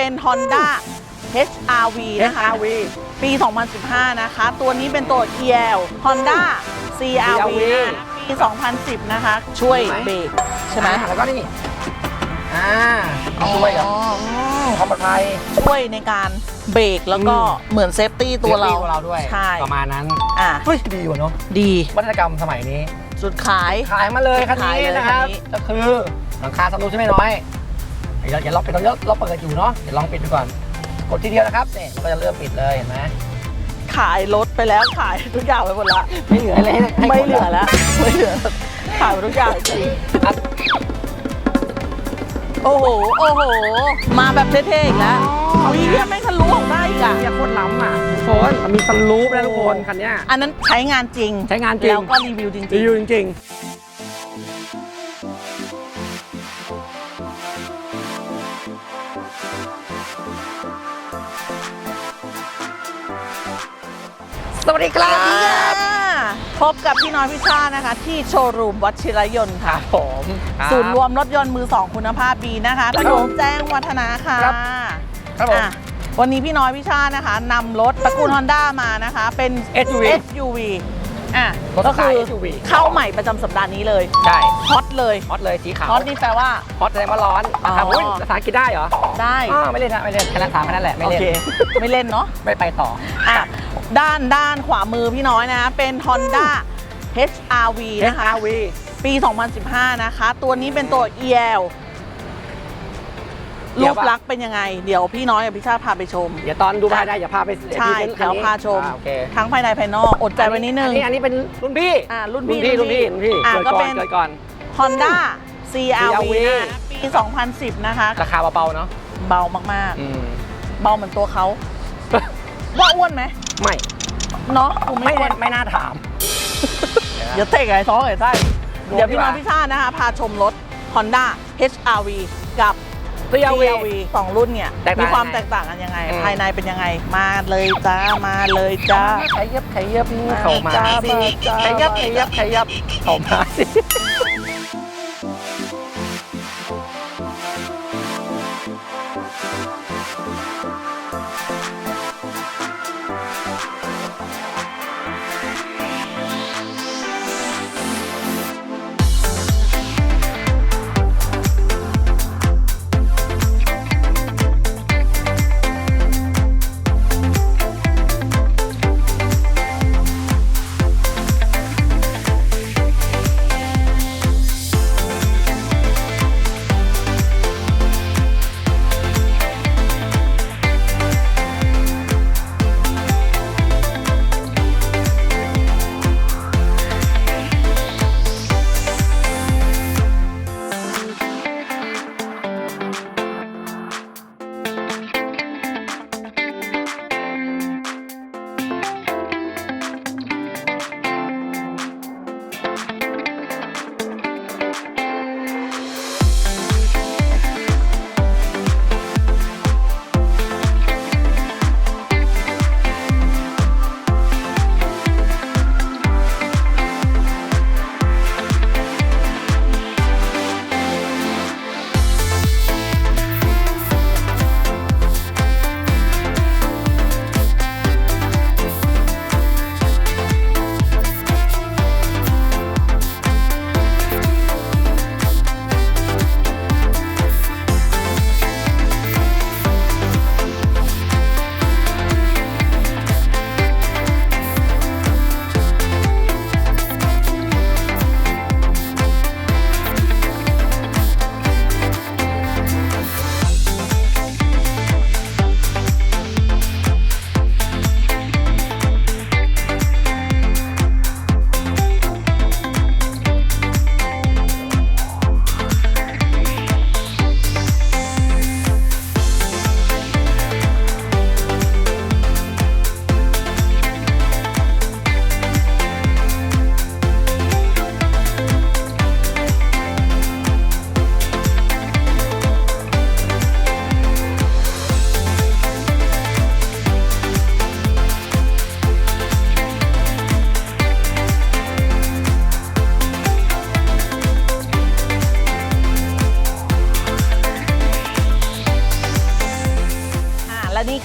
เป็น Honda HRV นะคะ HRV ปี 2015 นะคะ ตัวนี้เป็นตัว EL Honda CRV CRV นะคะปี 2010 นะคะ ช่วยเบรกใช่ไหมอ่าแล้วก็นี่อ่าช่วยกับอ๋อความปลอดภัยช่วยในการเบรกแล้วก็อืมเหมือนเซฟตี้ตัวเราซฟตี้เราด้วยใช่ประมาณนั้นอะเฮ้ยดีกว่าเนาะดีวัฒนกรรมสมัยนี้ สุดขายขายมาเลยคันขายเลนี้ยนะครับคันนี้ก็คือหลังคาสลูใช่ไหมน้อย เดี๋ยวอย่าล็อกไปเราเราเปิดอยู่เนาะเดี๋ยวลองปิดดูก่อน กดทีเดียวนะครับเนี่ยเราก็จะเริ่มปิดเลยเห็นไหมขายรถไปแล้วขายทุกอย่างไปหมดละไม่เหลืออะไรให้ให้ไม่กดเหลือแล้วไม่เหลือขายไปทุกอย่างจริงอะโอ้โหโอ้โห มาแบบเท่ๆอีกแล้วเอาอีเหี้ยไม่ทะลุออกได้อีกอะ เนี่ยโคตรล้ำอะทุกคนมันมีสลูปนะทุกคนคันเนี้ย อันนั้นใช้งานจริง ใช้งานจริง แล้วก็รีวิวจริงรีวิวจริงๆ สวัสดีคๆรับ พบกับพี่น้อยพิชานะคะ ที่โชว์รูมวัชิรยนต์คค่ะรับผมคบศูนย์รวมรถยนต์มือสองคุณภาพดีนะคะถนนแจ้งวัฒนะค่ะครับครับผมอะวันนี้พี่น้อยพิชานะคะนำรถตระกูล Honda มานะคะ เป็น SUV SUV อะรถสก็ไตคืล์อ SUV เข้าใหม่ประจำสัปดาห์นี้เลยใช่ฮอตเลยฮอตเลยสีขาวฮอตนี่แปลว่า ฮอตแสดงว่าร้อนนะครับอ๋ออุ้ยภาษาอังกฤษได้เหรอได้ อ้าวไม่เล่นนะไม่เล่นแค่นั้นถามแค่นั้นแหละไม่โอเล่นเค ไม่เล่นเนาะ ไม่ไปต่อ อะ ด้านด้านขวามือพี่น้อยนะ เป็น Honda HRV นะคะ HRV ปี 2015 นะคะ ตัวนี้เป็นตัว EL เดี๋รูยวปปะ ลักษณ์เป็นยังไง เดี๋ยวพี่น้อยกับพี่ชาติพาไปชม เดี๋ยวตอนดูภายในอย่าพาไปใช่พรีซนต์เดี๋ยวพาชม อ่โอเคทั้งภายในภายนอก อดใจไว้นิดนึง อัอันนี้เป็นรุ่นพี่อ่ารุ่นรุ่พี่นพี่รุ่นพี่รุ่นพี่อ่าเกิดก็ก่อเป็นนเกิดก่อน Honda CRV CRV นะปี 2010 นะคะ ราคาเบาๆเนาะเบามากอืม ๆ เบาเหมือนตัวเขาว่าอ้วนไหม ไม่เนาะกูไม่ไม่อ้วนไม่น่าถาม เดี๋ยวเตะไอ้ท้องไอ้ไส้ดูเดี๋ยวพี่น้องดีกว่าพี่ชาตินะคะพาชมรถ Honda HRV กับ CRV CRV สองรุ่นเนี่ย แตกต่างมีความยังไงแตกต่างกันยังไง อืม ภายในเป็นยังไง มาเลยจ้า มาเลยจ้า ขยับขยับเข้ามาจ้าสิมาจ้าขยับขยับขยับเข้ามาสิ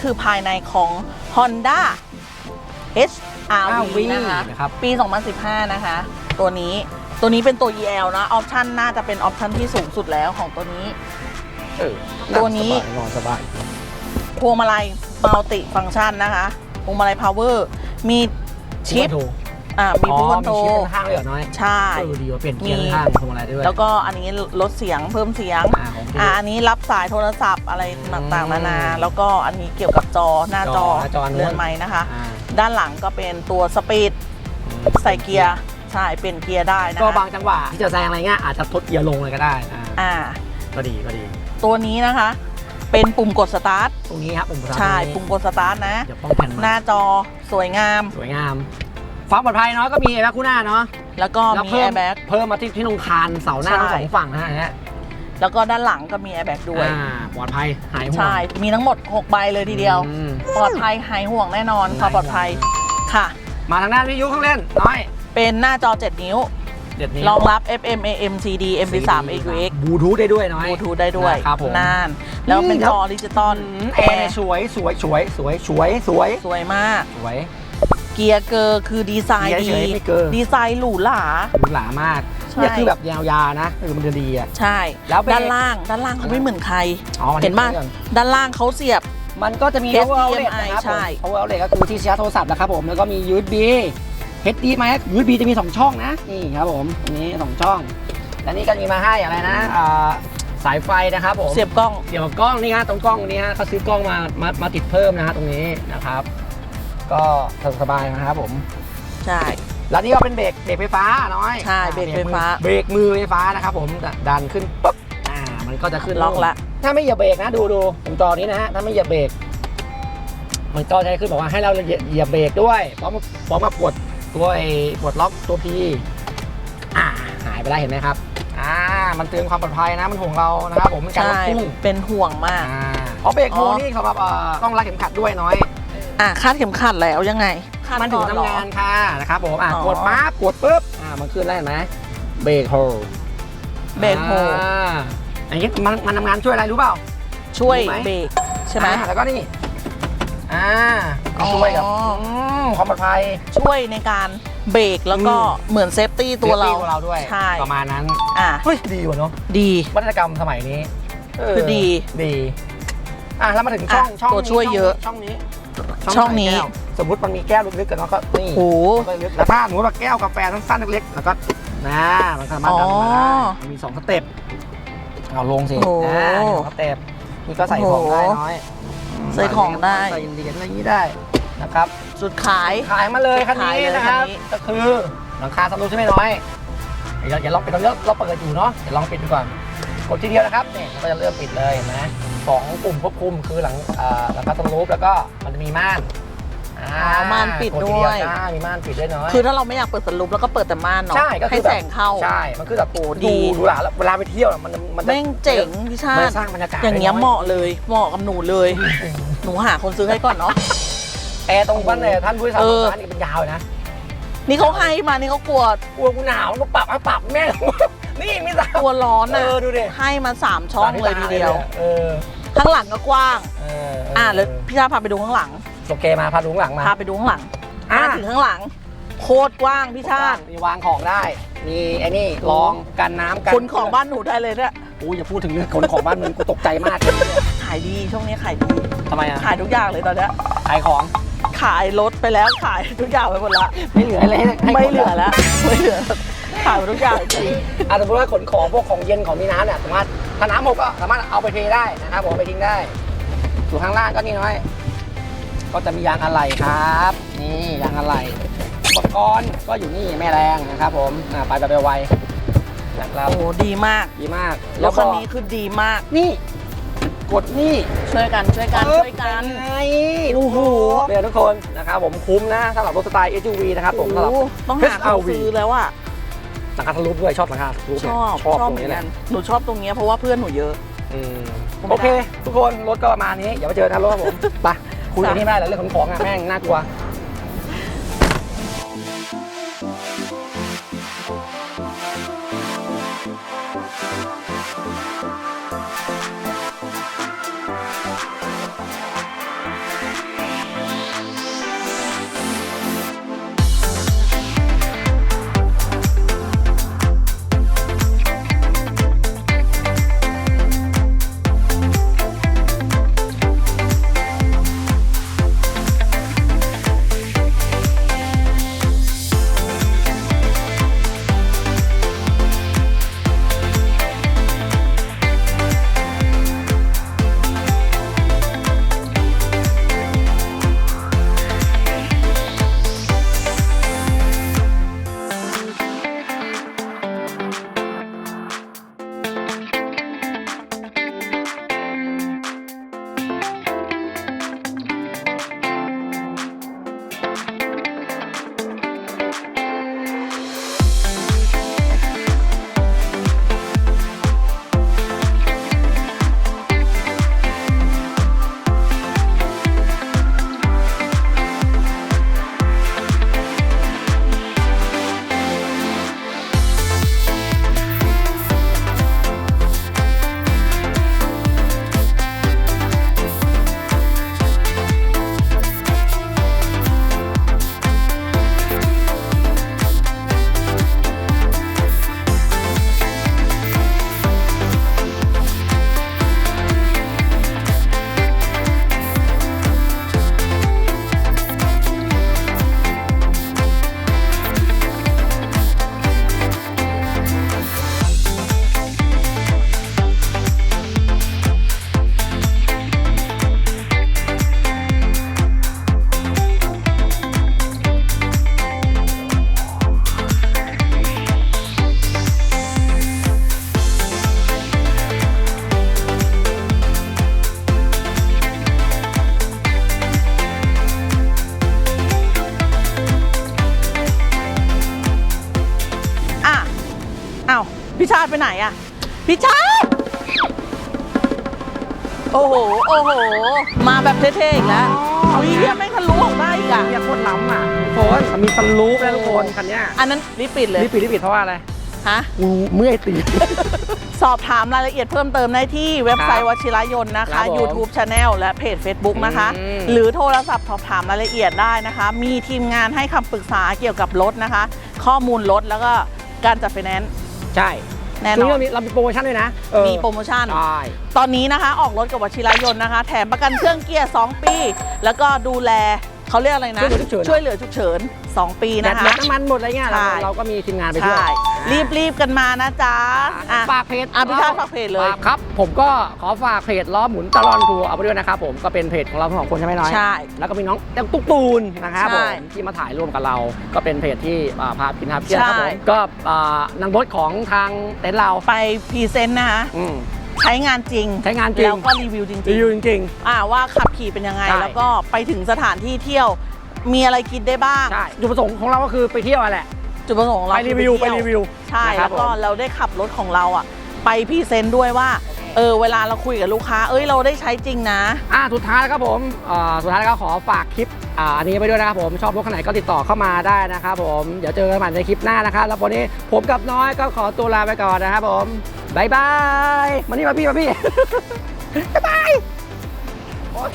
คือภายในของ Honda HRV นะคะนะครับ ปี 2015 นะคะ ตัวนี้ตัวนี้เป็นตัว EL นะ ออปชันน่าจะเป็นออปชันที่สูงสุดแล้วของตัวนี้ เออตัวนี้นอนสบายพวงมาลัยมัลติฟัง c t ชันนะคะพวงมาลัยพาวเวอร์มีชิปถูก อ่ามีอ๋อพูคอนโทรมีชิปข้างๆเลยเหรอน้อยใช่ เออดีว่าเปลี่ยนเกียร์มีข้างๆพวงมาลัยด้วยแล้วก็อันนี้ลดเสียงเพิ่มเสียง อ่าของพี่ อ่าอันนี้รับสายโทรศัพท์อะไรต่างๆนานาแล้วก็อันนี้เกี่ยวกับจอหน้าจอจอหน้าจออันนู้นเรือนไม้นะคะ อ่าด้านหลังก็เป็นตัวสปีดใส่เกียร์ใช่เป็นเกียร์ได้นะก็คะบางจังหวะที่จะแซงอะไรเงี้ยอาจจะทดเกียร์ลงเลยก็ได้อ่าอ่า ก็ดีก็ดี ตัวนี้นะคะ เป็นปุ่มกดสตาร์ทตรงนี้ครับปุ่มสตาร์ทใช่ตรงนี้ปุ่มกดสตาร์ทนะ เดี๋ยวป้องแผ่นหมาน้าจอสวยงาม สวยงาม ความปลอดภัยน้อยก็มีนะคู่หน้าเนาะแล้วก็แล้วมีเพิ่แอมร์แบ็กเพิ่มมาที่ที่ตรงคานเสาหน้าใช่ทั้งสองฝั่งนะฮะแล้วก็ด้านหลังก็มีแอร์แบ็กด้วยอ่าปลอดภัยหายห่วง ใช่ มีทั้งหมด 6 ใบเลยทีเดียวอืมปลอดภัยหายห่วงแน่นอนความปลอดภัยค่ะ มาทางด้านวิทยุเครื่องเล่น น้อย เป็นหน้าจอ 7 นิ้วเด็ดนี้รองรับ FM AM CD MP3 AUX บลูทูธได้ด้วยน้อยบลูทูธได้ด้วยครับผมนาน แล้วเป็นนี่ครับจอดิจิตอลอืมแอร์เนี่ยสวยสวยสวยสวยสวยสวยสวยมากสวย เกียร์เกอร์คือดีไซน์เกีดียร์เฉยไม่เกินดีไซน์หรูหรา หรูหรามากใช่เนี่ยคือแบบยาวๆนะคือมันจะดีอะ ใช่ แล้วเบรกด้านล่างด้านล่างเขาไม่เหมือนใคร อ๋อเห็นป่ะก่อด้านล่างเขาเสียบ มันก็จะมี HDMI power outlet นะครับใช่ผม power outlet ก็คือที่ชาร์จโทรศัพท์นะครับผม แล้วก็มี USB HDMI USB จะมี 2 ช่องนะ นี่ครับผมอันนี้ 2 ช่อง แล้วนี่ก็มีมาให้อะไรนะอ่าสายไฟนะครับผม เสียบกล้อง เดี๋ยวกับกล้องนี่ฮะตรงกล้องนี้ฮะเขาซื้อกล้องมามามาติดเพิ่มนะฮะตรงนี้นะครับ ก็สะดวกสบายนะครับผมใช่ แล้วนี่ก็เป็นเบรกเบรกไฟฟ้าน้อยใช่เบรกไฟฟ้า เบรกมือไฟฟ้านะครับผมดันขึ้นปุ๊บอ่ามันก็จะขึ้นล็อกละ ถ้าไม่เหยียบเบรกนะดูดูตรงจอนี้นะฮะถ้าไม่เหยียบเบรกมันก็จะขึ้นบอกว่าให้เราเหยียบเหยียบเบรกด้วยพร้อมพร้อมกับกดตัวไอ้กดล็อกตัวพีอ่าหายไปแล้วเห็นไหมครับอ่ามันเตือนความปลอดภัยนะมันห่วงเรานะครับผมเป็นการลดใช่พุ่งเป็นห่วงมากอ่าอ๋อเบรกโฮอ๋อนี่เขาแบบเอ่อต้องรัดเข็มขัดด้วยน้อย อะคาดเข็มขัดแล้วยังไงคาดมันถึงก่อเหรอ ทำงานค่ะนะครับผมอะอ๋อ กดปั๊บกดปุ๊บอ่ามันขึ้นแล้วเห็นไหมเบรกโฮเบรกโฮอ่าอย่างนี้มันมันทำงานช่วยอะไรรู้เปล่า ช่วยรู้ไหม เบรกใช่ไหม อ่าแล้วก็นี่อ่าก็ช่วยกับอ๋ออื มความปลอดภัยช่วยในการเบรกแล้วก็อืมเหมือนเซฟตี้ตัวเราซฟตี้เราด้วยใช่ ประมาณนั้นอะเฮ้ยดีว่ะเนาะดี วัฒนกรรมสมัยนี้เคือดีดีอะแล้วมาถึงช่องอะช่องตัวช่วยเยอะ ช่องนี้ช่อง นี้ใส่แก้วสมมติมันมีแก้วลึกๆกันแล้วก็นี่โอ้โหก็ลึกแล้วถ้าสมมติว่าแก้วกาแฟสั้นๆเล็กๆแล้วก็นะมันสามารถดันมาได้อ๋อมันมีสองสเต็ปเอาลงสิโอ้โหอ่ามีสองสเต็ปนี่ก็ใส่ของได้น้อยใส่ของได้ ใส่เหรียญอะไรอย่างนี้ได้นะครับ สุดขาย ขายมาเลยคันขายนี้เลยนะครับคันนี้ ก็คือหลังคาสำรูใช่ไหมน้อยเดี๋ยวอย่าลองปิดตรงนี้เราเปิดอยู่เนาะเดี๋ยวลองปิดดูก่อน กดทีเดียวนะครับเนี่ยมันก็จะเริ่มปิดเลยเห็นไหมสองปุ่มควบคุมคือหลังอ่าหลังคาสำรูแล้วก็มันจะมีม่านอ่อ๋อม่านปิดกทีด้วยจ้ามีม่านปิดด้วยน้อยคือถ้าเราไม่อยากเปิดสลูปแล้วก็เปิดแต่ม่านเนาะใช่ก็คือให้แบบแสงเข้า ใช่ มันคือแบบโอ้ดี ดูดูหลาแล้วเวลาไปเที่ยวน่ะมันมันจะแม่งเจ๋งพี่ชามันติจะสร้างบรรยากาศอย่างเงี้ยได้เหมาะเลย เหมาะกับหนูเลย หนูหาคนซื้อให้ก่อนเนาะ แอร์ตรงบ้านเนี่ยท่านผู้โดยสารเออร้านนี่เป็นยาวเลยนะนี่เขาให้มานี่เขากลัวกลัวกูหนาวก็ปรับให้ปรับแม่ง นี่มีสามกลัวร้อนเออะอดูดิให้มาสามช่องเลยทีเดียว เออข้างหลังก็กว้าง เอออะแล้วพี่ชาติพาไปดูข้างหลัง โอเคมาพาดูข้างหลังมา พาไปดูข้างหลังอะ มาถึงข้างหลัง โคตรกว้างพี่ชาติมีวางของได้ มีไอ้นี่รองกันน้ำกันคนของบ้านหนูได้เลยเนี่ยโอ้ยอย่าพูดถึงเรื่องคนของบ้านมึงกูตกใจมากขายดีช่วงนี้ขายดี ทำไมอะขายทุกอย่างเลยตอนเนี้ยขายของขายรถไปแล้วขายทุกอย่างไปหมดละ ไม่เหลืออะไรให้ให้ไม่คนเหลือแล้วไม่เหลือ ขายหมดทุกอย่างจริงอะสมมติว่าขนของพวกของเย็นของมีน้ำเนี่ยสามารถถ้าน้ำหมดก็สามารถเอาไปเทได้นะครับผมเอาไปทิ้งได้อยู่ข้างล่างก็นี่น้อย ก็จะมียางอะไหล่ครับ นี่ยางอะไหล่อุปกรณ์ก็อยู่นี่แม่แรงนะครับผมอะไปแบบไวๆนะครับ โอ้โหดีมากดีมากรถคันนี้คือดีมาก นี่ กดนี่ช่วยกันช่วยกันช่วยกันไงโอ้โห เนี่ยทุกคนนะครับผมคุ้มนะสำหรับรถสไตล์ SUV นะครับผมสำหรับโอ้โหต้องหาคน HRV ซื้อแล้วอะ หลังคาทะลุด้วยชอบหลังคาทะลุชเนี่ยอบชอบชอบตรงเหมือนี้นแหกัละนหนูชอบตรงเนี้ยเพราะว่าเพื่อนหนูเยอะ อืมไม่ได้โอเค ทุกคนรถก็ประมาณนี้อย่าไปเจอนะรถครับผมไปคุยกันจ้ะนี่ไม่ได้แล้วเรื่องของของอะแม่งน่ากลัว โหโอ้โห มาแบบเท่ๆอีกแล้วอ๋ออุ้ยเฮียแม่งทะลุออกได้อีกอะเนี่ยโคตรล้ำอะทุกคนมันมีสลูปแล้วทุกคนคันเนี้ยอันนั้นรีบปิดเลยรีบปิดรีบปิดเพราะว่าอะไรฮะ กูเมื่อยตีน สอบถามรายละเอียดเพิ่มเติมได้ที่เว็บไซคต์รับวชิรยนต์นะครัคะ บผม YouTube Channel และเพจ Facebook นะคะ อืม หรือโทรศัพท์สอบถามรายละเอียดได้นะคะ มีทีมงานให้คำปรึกษาเกี่ยวกับรถนะคะ ข้อมูลรถแล้วก็การจัดไฟแนนซ์ ใช่ แน่นช่วงอนี้นเรามีเรามีโปรโมชั่นด้วยนะเออมีโปรโมชั่น ใช่ตอนนี้นะคะออกรถกับวชิรยนต์นะคะ แถมประกันเครื่องเกียร์ 2 ปี แล้วก็ดูแลเขาเรียกอะไรนะ ช่วยเหลือฉุกเฉิน2ปีแบนะตคะแบตน้ำมันหมดอะไรเงี้ยเราใช่ เราก็มีทีมงานไปด้วย ใช่ รีบรีบกันมานะจ๊ะอะฝากเพจอะพี่ชาติฝากเพจเลย ครับ ผมก็ขอฝากเพจล้อหมุนตลอดทัวร์เอาไปด้วยนะครับผมก็เป็นเพจของเราทั้งสองคนใช่ไหมน้อยใช่ แล้วก็มีน้องแต้วตุ๊กตูนนะครับผใช่มที่มาถ่ายร่วมกับเรา ก็เป็นเพจที่อ่าพาพินทับเที่ยวครับใช่ผมก็อ่านางรถของทางเต็นท์เราไปพรีเซนต์นะคะอืมใช้งานจริง ใช้งานจริง แล้วก็รีวิวจริงรีวิวจริงๆอ่าว่าขับขี่เป็นยังไงใช่แล้วก็ไปถึงสถานที่เที่ยว มีอะไรกินได้บ้างๆใช่จุดประสงค์ของเราก็คือไปเที่ยวอะแหละ จุดประสงค์ของเราไปรีวิวคือไปเที่ยรีวิวใช่นะครัแล้บวก็ผม เราได้ขับรถของเราอะ ไปพรีเซนต์ด้วยว่า เออเวลาเราคุยกับลูกค้า เอ้ยเราได้ใช้จริงนะ อ่าสุดท้ายแล้วครับผมอ่าสุดท้ายแล้วก็ขอฝากคลิปอ่าอันนี้ไปด้วยนะครับผมชอบรถคันไหนก็ติดต่อเข้ามาได้นะครับผมเดี๋ยวเจอกันใหม่ในคลิปหน้านะครับแล้ววันนี้ผมกับน้อยก็ขอตัวลาไปก่อนนะครับผมบายบายมานี่มาพี่มาพี่ บ๊ายบายโอ๊ย